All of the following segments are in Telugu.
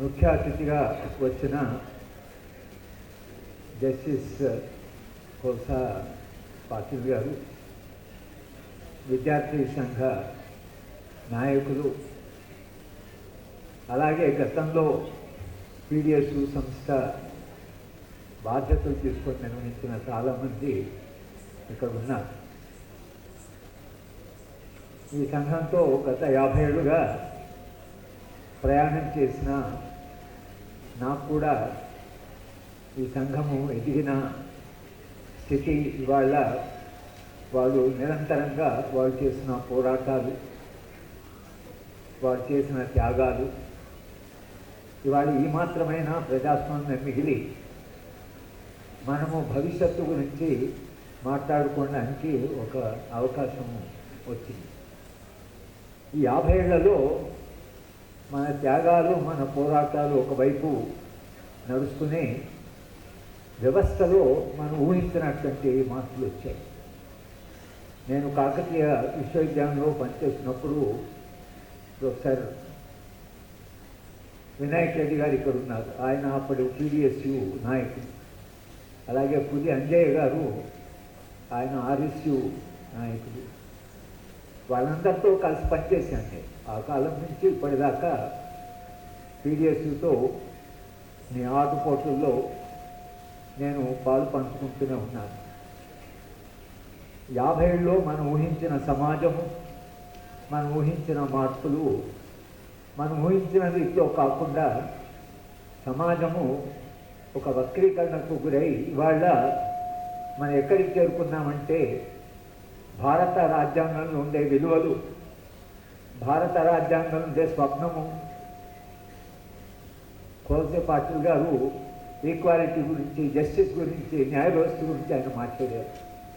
ముఖ్య అతిథిగా వచ్చిన జస్టిస్ uh, కోసా పాటిల్ గారు విద్యార్థి సంఘ నాయకులు అలాగే గతంలో పీడిఎస్ సంస్థ బాధ్యతలు తీసుకొని నిర్వహించిన చాలామంది ఇక్కడ ఉన్నారు. ఈ సంఘంతో గత యాభై ఏళ్ళుగా ప్రయాణం చేసిన నాకు కూడా ఈ సంఘము ఎదిగిన స్థితి ఇవాళ వాళ్ళు నిరంతరంగా వాళ్ళు చేసిన పోరాటాలు వాళ్ళు చేసిన త్యాగాలు ఇవాళ ఈ మాత్రమైన ప్రజాస్వామ్యం మిగిలి మనము భవిష్యత్తు గురించి మాట్లాడుకోవడానికి ఒక అవకాశం వచ్చింది. ఈ యాభై ఏళ్ళలో మన త్యాగాలు మన పోరాటాలు ఒకవైపు నడుస్తూనే వ్యవస్థలో మనం ఊహించినటువంటి మార్పులు వచ్చాయి. నేను కాకతీయ విశ్వవిద్యాలయంలో పనిచేసినప్పుడు ప్రొఫెసర్ వినాయక్ రెడ్డి గారు ఇక్కడ ఉన్నారు. ఆయన అప్పటి టీడీఎస్యు నాయకుడు. అలాగే పులి అంజయ్య గారు ఆయన ఆర్ఎస్యు నాయకుడు. వాళ్ళందరితో కలిసి పనిచేశాను నేను. ఆ కాలం నుంచి ఇప్పటిదాకా పీడిఎస్యుతో నీ ఆటుపోటుల్లో నేను పాలు పంచుకుంటూనే ఉన్నాను. యాభై ఏళ్ళలో మనం ఊహించిన సమాజము మనం ఊహించిన మార్పులు మనం ఊహించిన రీతిలో కాకుండా సమాజము ఒక వక్రీకరణకు గురై ఇవాళ మనం ఎక్కడికి చేరుకున్నామంటే భారత రాజ్యాంగంలో ఉండే విలువలు భారత రాజ్యాంగం ఉండే స్వప్నము. కోసే పాటిల్ గారు ఈక్వాలిటీ గురించి జస్టిస్ గురించి న్యాయ వ్యవస్థ గురించి ఆయన మాట్లాడారు.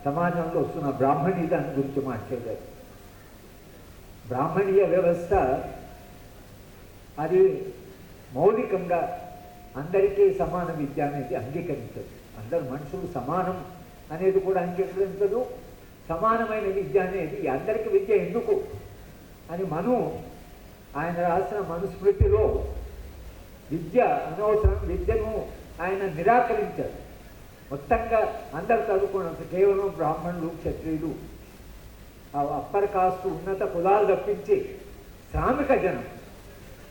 సమాజంలో వస్తున్న బ్రాహ్మణీ దాని గురించి మాట్లాడారు. బ్రాహ్మణీయ వ్యవస్థ అది మౌలికంగా అందరికీ సమాన విద్య అనేది అంగీకరించదు. అందరు మనుషులు సమానం అనేది కూడా అంగీకరించదు. సమానమైన విద్య అనేది అందరికీ విద్య ఎందుకు? అని మనం. ఆయన రాసిన మనుస్మృతిలో విద్య అనవసరం విద్యను ఆయన నిరాకరించారు మొత్తంగా అందరు చదువుకున్నంత కేవలం బ్రాహ్మణులు క్షత్రియులు ఆ అప్పర్ కాస్ట్ ఉన్నత కులాలు తప్పించి శ్రామిక జనం.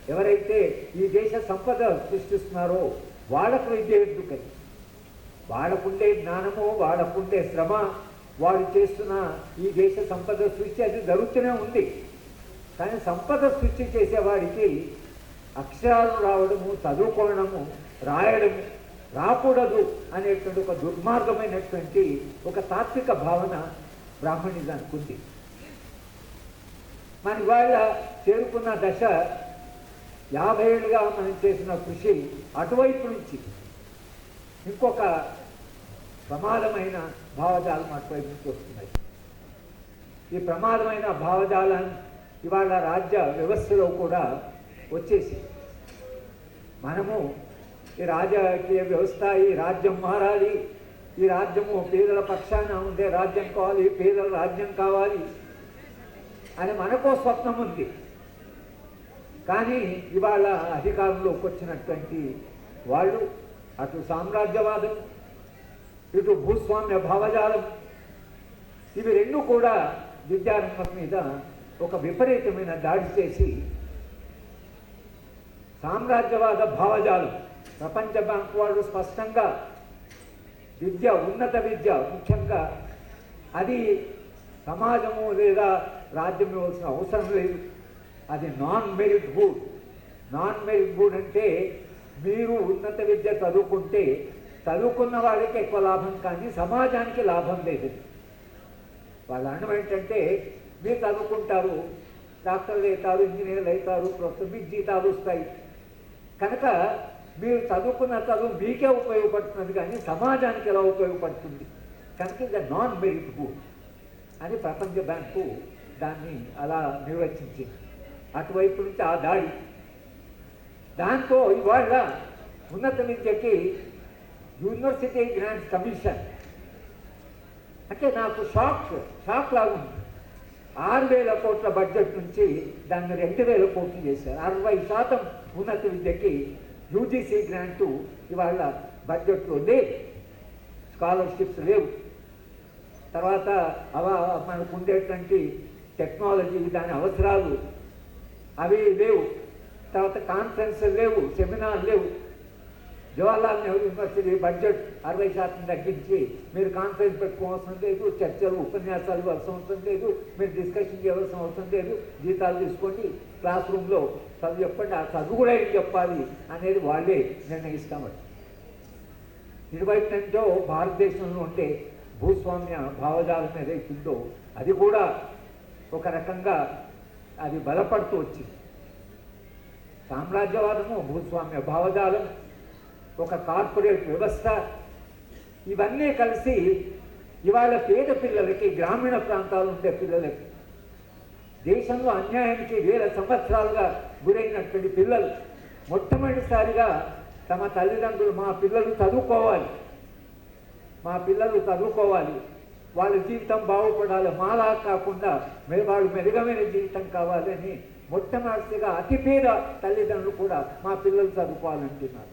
ఎవరైతే ఈ దేశ సంపద సృష్టిస్తున్నారో వాళ్ళకు విద్య ఎందుకని? వాళ్ళకుండే జ్ఞానము వాళ్ళకుండే శ్రమ వాడు చేస్తున్న ఈ దేశ సంపద సృష్టి అది జరుగుతూనే ఉంది. కానీ సంపద సృష్టి చేసేవాడికి అక్షరాలు రావడము చదువుకోవడము రాయడము రాకూడదు అనేటువంటి ఒక దుర్మార్గమైనటువంటి ఒక తాత్విక భావన బ్రాహ్మణిజానికి ఉంది మన ఇవాళ చేరుకున్న దశ యాభై ఏళ్ళుగా మనం చేసిన కృషి అటువైపు నుంచి ఇంకొక ప్రమాదమైన భావజాలం అటువైపు నుంచి వస్తున్నాయి. ఈ ప్రమాదమైన భావజాలాన్ని ఇవాళ రాజ్య వ్యవస్థలో కూడా వచ్చేసి మనము ఈ రాజకీయ వ్యవస్థ ఈ రాజ్యం మారాలి ఈ రాజ్యము పేదల పక్షాన ఉండే రాజ్యం కావాలి పేదల రాజ్యం కావాలి అని మనకో స్వప్నం ఉంది. కానీ ఇవాళ అధికారంలోకి వచ్చినటువంటి వాళ్ళు అటు సామ్రాజ్యవాదం ఇటు భూస్వామ్య భావజాలం ఇవి రెండు కూడా విద్యారంగం మీద ఒక విపరీతమైన దాడి చేసి సామ్రాజ్యవాద భావజాలం ప్రపంచ బ్యాంక్ వాళ్ళు స్పష్టంగా విద్య ఉన్నత విద్య ముఖ్యంగా అది సమాజము లేదా రాజ్యం ఇవ్వాల్సిన అవసరం లేదు. అది non merit good non merit good అంటే మీరు ఉన్నత విద్య చదువుకుంటే చదువుకున్న వాళ్ళకి ఎక్కువ లాభం కానీ సమాజానికి లాభం లేదు. వాళ్ళ అన్నం ఏంటంటే మీరు చదువుకుంటారు డాక్టర్లు అవుతారు ఇంజనీర్లు అవుతారు ప్రస్తుతం మీకు జీతాలు వస్తాయి. కనుక మీరు చదువుకున్న చదువు మీకే ఉపయోగపడుతున్నది కానీ సమాజానికి ఎలా ఉపయోగపడుతుంది? కనుక ఇది నాన్ మెరిట్ గుడ్ అని ప్రపంచ బ్యాంకు దాన్ని అలా నిర్వచించింది. అటువైపు నుంచి ఆ దాడి దాంతో ఇవాళ ఉన్నత విద్యకి యూనివర్సిటీ గ్రాంట్స్ కమిషన్ అంటే నాకు షాక్ షాక్ లాగా ఉంది ఆరు వేల కోట్ల బడ్జెట్ నుంచి దాన్ని రెండు వేల కోట్లు చేశారు. అరవై శాతం ఉన్నత విద్యకి యూజీసీ గ్రాంటు ఇవాళ బడ్జెట్లో లేవు. స్కాలర్షిప్స్ లేవు. తర్వాత అవా మనకు ఉండేటువంటి టెక్నాలజీ దాని అవసరాలు అవి లేవు. తర్వాత కాన్ఫరెన్స్ లేవు సెమినార్ లేవు. జవహర్లాల్ నెహ్రూ యూనివర్సిటీ బడ్జెట్ అరవై శాతం తగ్గించి మీరు కాన్ఫరెన్స్ పెట్టుకోవాల్సిన లేదు చర్చలు ఉపన్యాసాలు ఇవ్వాల్సిన అవసరం లేదు మీరు డిస్కషన్ చేయవలసిన అవసరం లేదు జీతాలు తీసుకోండి క్లాస్ రూమ్లో చదువు చెప్పండి ఆ చదువు కూడా ఏం చెప్పాలి అనేది వాళ్ళే నిర్ణయిస్తామండి ఇటువైపు నుంచో భారతదేశంలో ఉండే భూస్వామ్య భావజాలం ఏదైతుందో అది కూడా ఒక రకంగా అది బలపడుతూ వచ్చింది. సామ్రాజ్యవాదము భూస్వామ్య భావజాలం ఒక కార్పొరేట్ వ్యవస్థ. ఇవన్నీ కలిసి ఇవాళ పేద పిల్లలకి గ్రామీణ ప్రాంతాలు ఉండే పిల్లలకి దేశంలో అన్యాయానికి వేల సంవత్సరాలుగా గురైనటువంటి పిల్లలు మొట్టమొదటిసారిగా తమ తల్లిదండ్రులు మా పిల్లలు చదువుకోవాలి మా పిల్లలు చదువుకోవాలి వాళ్ళ జీవితం బాగుపడాలి మాలా కాకుండా వాళ్ళు మెరుగమైన జీవితం కావాలని మొట్టమొదటిగా అతిపేద తల్లిదండ్రులు కూడా మా పిల్లలు చదువుకోవాలంటున్నారు.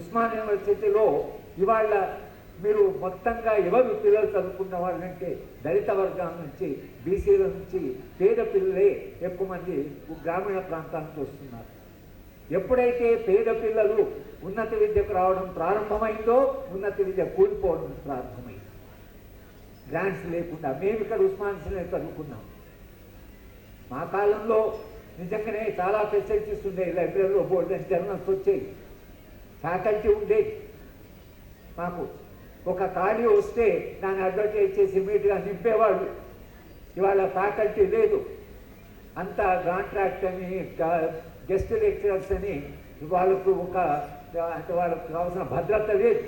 ఉస్మాన్ యూనివర్సిటీలో ఇవాళ మీరు మొత్తంగా ఎవరు పిల్లలు చదువుకున్న వాళ్ళంటే దళిత వర్గాల నుంచి బీసీల నుంచి పేద పిల్లలే ఎక్కువ మంది గ్రామీణ ప్రాంతానికి వస్తున్నారు. ఎప్పుడైతే పేద పిల్లలు ఉన్నత విద్యకు రావడం ప్రారంభమైందో ఉన్నత విద్య కూలిపోవడం ప్రారంభమైంది. గ్రాంట్స్ లేకుండా మేము ఇక్కడ ఉస్మాన్స్లో చదువుకున్నాం. మా కాలంలో నిజంగానే చాలా ఫెసిలిటీస్ ఉండేవి లైబ్రరీలో బోర్డు జర్నల్స్ వచ్చేవి. ఫ్యాకల్టీ ఉండేది. మాకు ఒక ఖాళీ వస్తే దాన్ని అడ్వర్టైజ్ చేసి ఇమీడియట్గా నింపేవాళ్ళు. ఇవాళ ఫ్యాకల్టీ లేదు. అంతా కాంట్రాక్ట్ అని గెస్ట్ లెక్చరర్స్ అని వాళ్ళకు ఒక అంటే వాళ్ళకు కావాల్సిన భద్రత లేదు.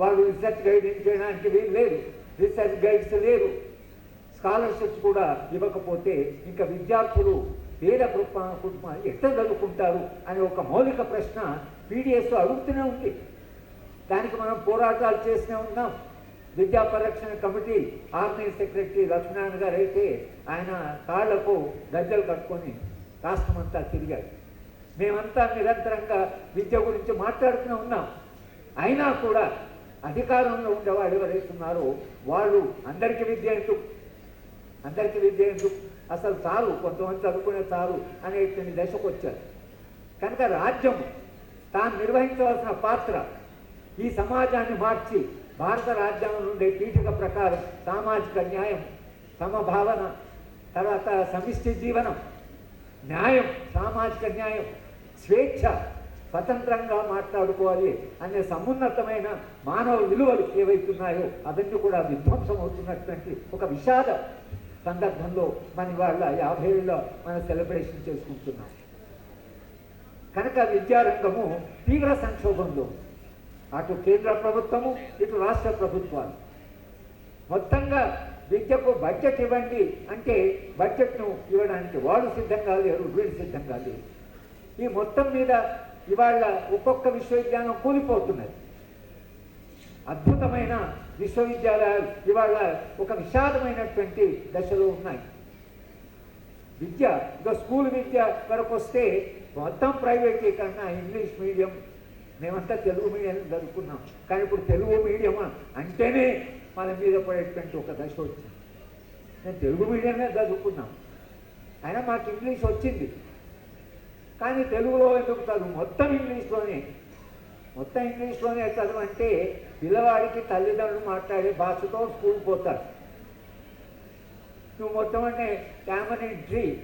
వాళ్ళు రీసెర్చ్ గైడెన్స్ చేయడానికి వీలు లేదు. రీసెర్చ్ గైడ్స్ లేరు స్కాలర్షిప్స్ కూడా ఇవ్వకపోతే ఇంకా విద్యార్థులు పేద కుటుంబ కుటుంబాలు ఎట్లా చదువుకుంటారు అనే ఒక మౌలిక ప్రశ్న పీడిఎస్ అడుగుతూనే ఉంది. దానికి మనం పోరాటాలు చేస్తూనే ఉన్నాం. విద్యా పరిరక్షణ కమిటీ ఆర్మీ సెక్రటరీ లక్ష్మీనారాయణ గారు అయితే ఆయన కాళ్ళకు గజ్జలు కట్టుకొని రాష్ట్రమంతా తిరిగాడు. మేమంతా నిరంతరంగా విద్య గురించి మాట్లాడుతూనే ఉన్నాం. అయినా కూడా అధికారంలో ఉండేవాడు ఎవరైతున్నారో వాళ్ళు అందరికీ విద్య ఎందుకు? అందరికీ విద్య ఎందుకు? అసలు చాలు కొంతమంది చదువుకునే చాలు అనేటువంటి దశకు వచ్చారు కనుక రాజ్యం తాను నిర్వహించవలసిన పాత్ర ఈ సమాజాన్ని మార్చి భారత రాజ్యాంగం నుండి పీఠిక ప్రకారం సామాజిక న్యాయం సమభావన తర్వాత సమిష్టి జీవనం న్యాయం సామాజిక న్యాయం స్వేచ్ఛ స్వతంత్రంగా మాట్లాడుకోవాలి అనే సమున్నతమైన మానవ విలువలు ఏవైతున్నాయో అవన్నీ కూడా విధ్వంసం అవుతున్నటువంటి ఒక విషాద సందర్భంలో మన వాళ్ళ యాభై ఏళ్ళ మన సెలబ్రేషన్ చేసుకుంటున్నాం. కనుక విద్యారంగము తీవ్ర సంక్షోభంలో. అటు కేంద్ర ప్రభుత్వము ఇటు రాష్ట్ర ప్రభుత్వాలు. మొత్తంగా విద్యకు బడ్జెట్ ఇవ్వండి అంటే బడ్జెట్ను ఇవ్వడానికి వాడు సిద్ధంగా లేరు వీడు సిద్ధంగా లేరు ఈ మొత్తం మీద ఇవాళ ఒక్కొక్క విశ్వవిద్యాలయం కూలిపోతున్నది. అద్భుతమైన విశ్వవిద్యాలయాలు ఇవాళ ఒక విషాదమైనటువంటి దశలో ఉన్నాయి. విద్య ఇంకా స్కూల్ విద్య వరకు వస్తే మొత్తం ప్రైవేటీకరణ ఇంగ్లీష్ మీడియం. మేమంతా తెలుగు మీడియం చదువుకున్నాం కానీ ఇప్పుడు తెలుగు మీడియం అంటేనే మన మీద పడేటువంటి ఒక దశ వచ్చింది. నేను తెలుగు మీడియమే చదువుకున్నాం. అయినా మాకు ఇంగ్లీష్ వచ్చింది. కానీ తెలుగులో ఎందుకు చదువు? మొత్తం ఇంగ్లీష్లోనే. మొత్తం ఇంగ్లీష్లోనే చదువు అంటే పిల్లవాడికి తల్లిదండ్రులు మాట్లాడే భాషతో స్కూల్ పోతారు. నువ్వు మొత్తం అంటే ట్రీ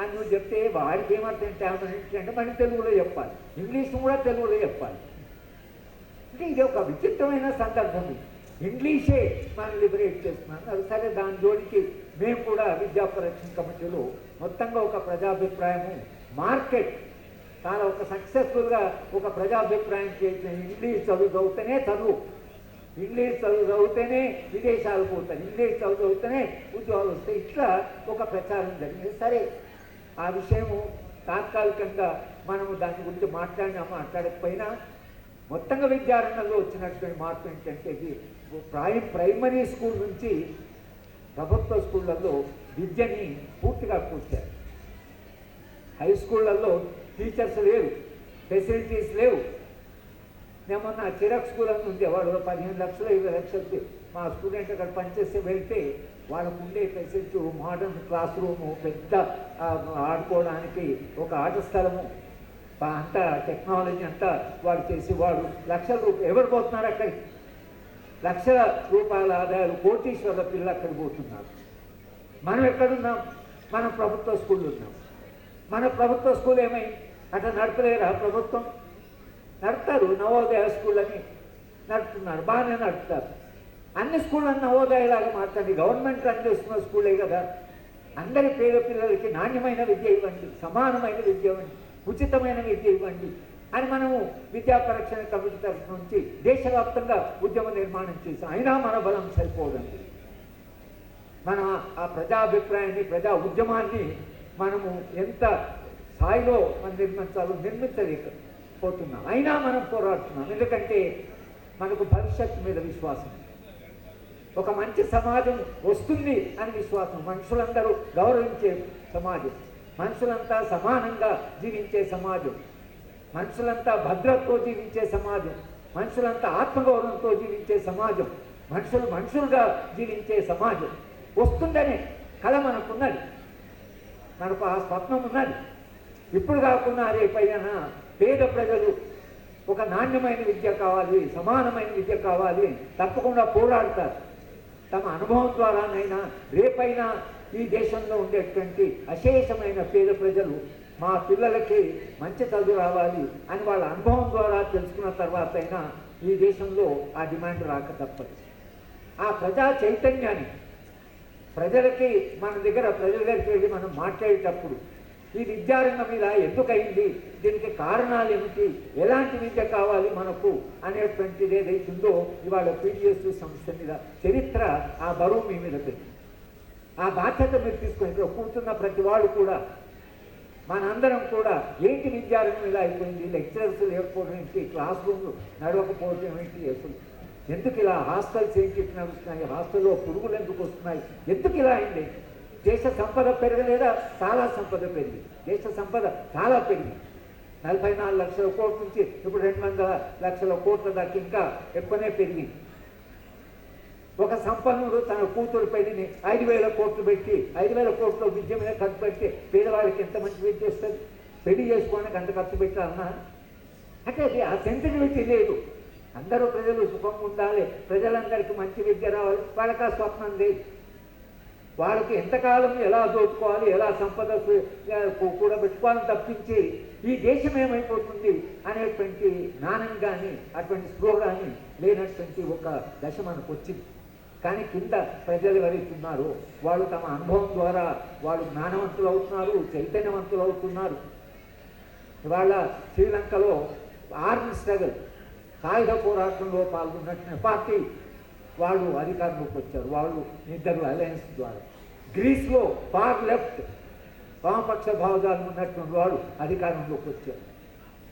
అని నువ్వు చెప్తే వాడికి ఏమర్థం? ట్రీ అంటే మళ్ళీ తెలుగులో చెప్పాలి. ఇంగ్లీష్ కూడా తెలుగులో చెప్పాలి. అంటే ఇది ఒక విచిత్రమైన సందర్భం ఇంగ్లీషే మనం లిబరేట్ చేస్తున్నాను అది సరే దాని జోడికి మేము కూడా విద్యా పరిరక్షణ కమిటీలో మొత్తంగా ఒక ప్రజాభిప్రాయము మార్కెట్ చాలా ఒక సక్సెస్ఫుల్గా ఒక ప్రజాభిప్రాయం చేసిన ఇంగ్లీష్ చదువు చదివితేనే చదువు. ఇంగ్లీష్ చదువు చదివితేనే విదేశాలు పోతాయి. ఇంగ్లీష్ చదువు చదివితేనే ఉద్యోగాలు వస్తాయి. ఇట్లా ఒక ప్రచారం జరిగింది. సరే ఆ విషయము తాత్కాలికంగా మనము దాని గురించి మాట్లాడినా మాట్లాడకపోయినా మొత్తంగా విద్యారంగంలో వచ్చినటువంటి మార్పు ఏంటంటే ఇది ప్రై ప్రైమరీ స్కూల్ నుంచి ప్రభుత్వ స్కూళ్ళల్లో విద్యని పూర్తిగా కూర్చారు హై స్కూళ్ళల్లో టీచర్స్ లేవు ఫెసిలిటీస్ లేవు. నేను మొన్న చిరాక్ స్కూల్ అని ఉంది వాడు పదిహేను లక్షలు ఇరవై లక్షలు మా స్టూడెంట్ అక్కడ పనిచేస్తే వెళ్తే వాళ్ళకు ఉండే ఫెసిలిటీ మోడర్న్ క్లాస్ రూము పెద్ద ఆడుకోవడానికి ఒక ఆట స్థలము. అంతా టెక్నాలజీ అంతా వాడు చేసి వాడు లక్షల రూపాయలు ఎవరు పోతున్నారు అక్కడికి లక్షల రూపాయల ఆదాయాలు కోటీశ్వరుల పిల్లలు అక్కడ పోతున్నారు. మనం ఎక్కడున్నాం? మనం ప్రభుత్వ స్కూల్ ఉన్నాం. మన ప్రభుత్వ స్కూల్ ఏమై అట్లా నడపలేరా ప్రభుత్వం? నడుపుతారు నవోదయ స్కూల్ అని నడుపుతున్నారు. బాగానే నడుపుతారు. అన్ని స్కూళ్ళని నవోదయలాగా మాట్లాడి గవర్నమెంట్ రన్ స్కూలే కదా. అందరి పేద పిల్లలకి నాణ్యమైన విద్య ఇవ్వండి సమానమైన విద్య ఇవ్వండి ఉచితమైన విద్య ఇవ్వండి అని మనము విద్యా పరీక్షణ కమిటీ తరఫు నుంచి దేశవ్యాప్తంగా ఉద్యమ నిర్మాణం చేసాం అయినా మన బలం సరిపోదండి. మన ఆ ప్రజాభిప్రాయాన్ని ప్రజా ఉద్యమాన్ని మనము ఎంత స్థాయిలో మనం నిర్మించాలో నిర్మించలేకపోతున్నాం. అయినా మనం పోరాడుతున్నాం. ఎందుకంటే మనకు భవిష్యత్తు మీద విశ్వాసం ఒక మంచి సమాజం వస్తుంది అని విశ్వాసం. మనుషులందరూ గౌరవించే సమాజం. మనుషులంతా సమానంగా జీవించే సమాజం. మనుషులంతా భద్రతతో జీవించే సమాజం. మనుషులంతా ఆత్మగౌరవంతో జీవించే సమాజం. మనుషులు మనుషులుగా జీవించే సమాజం. వస్తుందనే కళ మనకున్నది. మనకు ఆ స్వప్నం ఉన్నది. ఇప్పుడు కాకుండా రేపైనా పేద ప్రజలు ఒక నాణ్యమైన విద్య కావాలి సమానమైన విద్య కావాలి తప్పకుండా పోరాడతారు. తమ అనుభవం ద్వారానైనా రేపైనా ఈ దేశంలో ఉండేటువంటి అశేషమైన పేద ప్రజలు మా పిల్లలకి మంచి చదువు రావాలి అని వాళ్ళ అనుభవం ద్వారా తెలుసుకున్న తర్వాత అయినా ఈ దేశంలో ఆ డిమాండ్ రాక తప్పదు. ఆ ప్రజా చైతన్యాన్ని ప్రజలకి మన దగ్గర ప్రజల దగ్గరికి వెళ్ళి మనం మాట్లాడేటప్పుడు ఈ విద్యారంగం మీద ఎందుకయింది దీనికి కారణాలు ఏమిటి? ఎలాంటి విద్య కావాలి మనకు? అనేటువంటిది ఏదైతుందో ఇవాళ పీడిఎస్ సంస్థ మీద చరిత్ర ఆ బరువు మీ మీద పెట్టి ఆ బాధ్యత మీరు తీసుకుని ఇక్కడ కూర్చున్న ప్రతి వాళ్ళు కూడా మనందరం కూడా ఏంటి విద్యారంగం ఇలా అయిపోయింది? లెక్చరర్స్ లేకపోవడం ఏంటి? క్లాస్ రూమ్లు నడవకపోవడం ఏంటి? అసలు ఎందుకు ఇలా హాస్టల్స్ ఏంటి? నడుస్తున్నాయి? హాస్టల్లో పురుగులు ఎందుకు వస్తున్నాయి? ఎందుకు ఇలా అయింది? దేశ సంపద పెరగలేదా చాలా సంపద పెరిగింది దేశ సంపద చాలా పెరిగింది నలభై నాలుగు లక్షల కోట్ల నుంచి ఇప్పుడు రెండు వందల లక్షల కోట్ల దాకా ఇంకా ఎక్కువనే పెరిగింది ఒక సంపన్నుడు తన కూతురు పెళ్ళిని ఐదు వేల కోట్లు పెట్టి ఐదు వేల కోట్ల విద్య మీద ఖర్చు పెట్టి పేదవాళ్ళకి ఎంత మంచి విద్య వస్తుంది పెళ్ళి చేసుకోవడానికి అంత ఖర్చు పెట్టాలన్నా అంటే అది ఆ సెన్సిటివిటీ లేదు అందరూ ప్రజలు సుఖంగా ఉండాలి. ప్రజలందరికీ మంచి విద్య రావాలి. వాళ్ళకి ఆ స్వప్నం లేదు. వాళ్ళకి ఎంతకాలం ఎలా దోచుకోవాలి ఎలా సంపద కూడా పెట్టుకోవాలని తప్పించి ఈ దేశం ఏమైపోతుంది అనేటువంటి జ్ఞానం కానీ అటువంటి స్పృహ కానీ లేనటువంటి ఒక దశ మనకు వచ్చింది. కానీ కింద ప్రజలు ఎవరైతే వాళ్ళు తమ అనుభవం ద్వారా వాళ్ళు జ్ఞానవంతులు అవుతున్నారు చైతన్యవంతులు అవుతున్నారు. ఇవాళ శ్రీలంకలో ఆర్మీ స్ట్రగల్ సాయుధ పోరాటంలో పాల్గొన్నట్టు పార్టీ వాళ్ళు అధికారంలోకి వచ్చారు. వాళ్ళు ఇద్దరు అలయన్స్ ద్వారా. గ్రీస్లో ఫార్ లెఫ్ట్ వామపక్ష భావజాలం ఉన్నటువంటి వాళ్ళు అధికారంలోకి వచ్చారు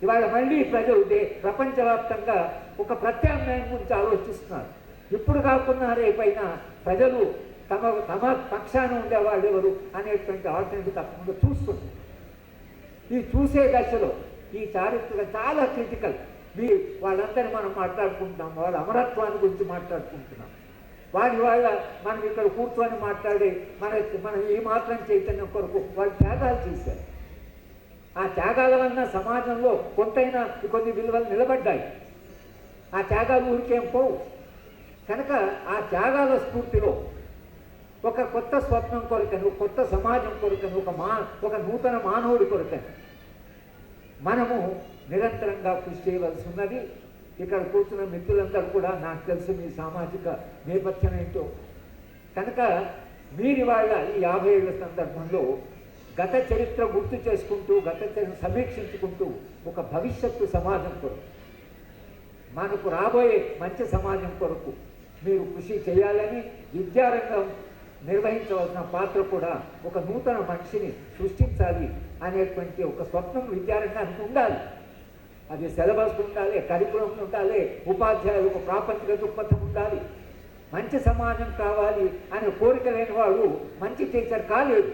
ఇవాళ మళ్ళీ ప్రజలు దే- ప్రపంచవ్యాప్తంగా ఒక ప్రత్యామ్నాయం గురించి ఆలోచిస్తున్నారు. ఇప్పుడు కాకుండా రేపైనా ప్రజలు తమ తమ పక్షాన ఉండేవాళ్ళు ఎవరు అనేటువంటి ఆల్టర్నేటివ్ తప్పకుండా చూస్తున్నారు. ఈ చూసే దశలో ఈ చారిత్రక చాలా క్రిటికల్ మీ వాళ్ళందరినీ మనం మాట్లాడుకుంటున్నాం. వాళ్ళ అమరత్వాన్ని గురించి మాట్లాడుకుంటున్నాం. వాడి వాళ్ళ మనం ఇక్కడ కూర్చొని మాట్లాడి మన మనం ఈ మాత్రం చైతన్యం కొరకు వాళ్ళు త్యాగాలు చేశారు. ఆ త్యాగాల వలన సమాజంలో కొంతైనా కొన్ని విలువలు నిలబడ్డాయి. ఆ త్యాగాలు ఊరికేం పోవు. కనుక ఆ త్యాగాల స్ఫూర్తిలో ఒక కొత్త స్వప్నం కొరకను కొత్త సమాజం కొరకను ఒక మా ఒక నూతన మానవుడి కొరకను మనము నిరంతరంగా కృషి చేయవలసి ఉన్నది. ఇక్కడ కూర్చున్న మిత్రులందరూ కూడా నాకు తెలుసు మీ సామాజిక నేపథ్యం ఏంటో. కనుక మీరు ఈ యాభై ఏళ్ళ సందర్భంలో గత చరిత్ర గుర్తు చేసుకుంటూ గత చరిత్ర సమీక్షించుకుంటూ ఒక భవిష్యత్తు సమాజం కొరకు మనకు రాబోయే మంచి సమాజం కొరకు మీరు కృషి చేయాలని విద్యారంగం నిర్వహించవలసిన పాత్ర కూడా ఒక నూతన మనిషిని సృష్టించాలి అనేటువంటి ఒక స్వప్నం విద్యారంగానికి ఉండాలి. అది సిలబస్ ఉండాలి కరికులం ఉండాలి ఉపాధ్యాయులకు ప్రాపంచిక దృక్పథం ఉండాలి. మంచి సమాజం కావాలి అనే కోరిక లేని వాడు మంచి టీచర్ కాలేదు.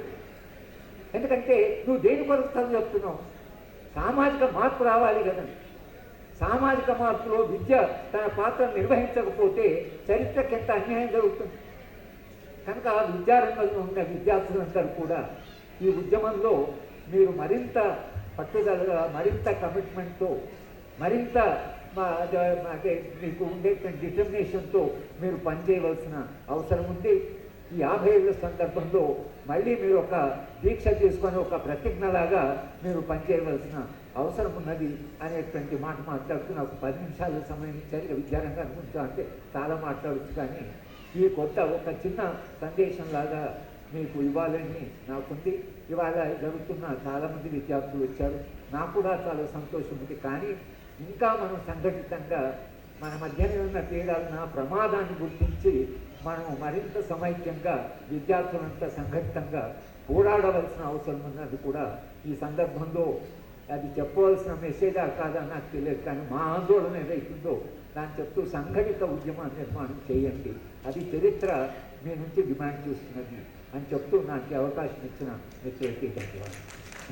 ఎందుకంటే నువ్వు దేని కొరకు చదువు చెప్తున్నావు? సామాజిక మార్పు రావాలి కదా. సామాజిక మార్పులో విద్య తన పాత్ర నిర్వహించకపోతే చరిత్రకి ఎంత అన్యాయం జరుగుతుంది? కనుక ఆ విద్యారంగంలో ఉన్న విద్యార్థులందరూ కూడా ఈ ఉద్యమంలో మీరు మరింత పట్టుదలగా మరింత కమిట్మెంట్తో మరింత మా అంటే మీకు ఉండేటువంటి డిటర్మినేషన్తో మీరు పనిచేయవలసిన అవసరం ఉంది. ఈ యాభై ఏళ్ళ సందర్భంలో మళ్ళీ మీరు ఒక దీక్ష తీసుకొని ఒక ప్రతిజ్ఞలాగా మీరు పనిచేయవలసిన అవసరం ఉన్నది అనేటువంటి మాట మాట్లాడుతున్న ఒక పది నిమిషాల సమయం ఇచ్చారు. విద్యారంగా అనుకుంటా అంటే చాలా మాట్లాడచ్చు కానీ ఈ కొత్త ఒక చిన్న సందేశం లాగా మీకు ఇవ్వాలని నాకుంది. ఇవాళ జరుగుతున్న చాలామంది విద్యార్థులు వచ్చారు. నాకు కూడా చాలా సంతోషం ఉంది. కానీ ఇంకా మనం సంఘటితంగా మన మధ్యనే ఉన్న తేడాలను ప్రమాదాన్ని గుర్తించి మనం మరింత సమైక్యంగా విద్యార్థులంతా సంఘటితంగా పోరాడవలసిన అవసరం ఉన్నది కూడా ఈ సందర్భంలో. అది చెప్పవలసిన మెసేజా కాదా నాకు తెలియదు. కానీ మా ఆందోళన ఏదైతుందో దాన్ని చెప్తూ సంఘటిత ఉద్యమ నిర్మాణం చేయండి. అది చరిత్ర మీ నుంచి డిమాండ్ చేస్తున్నది. అని చెప్తూ నాకు అవకాశం ఇచ్చిన మిత్రులకి ధన్యవాదాలు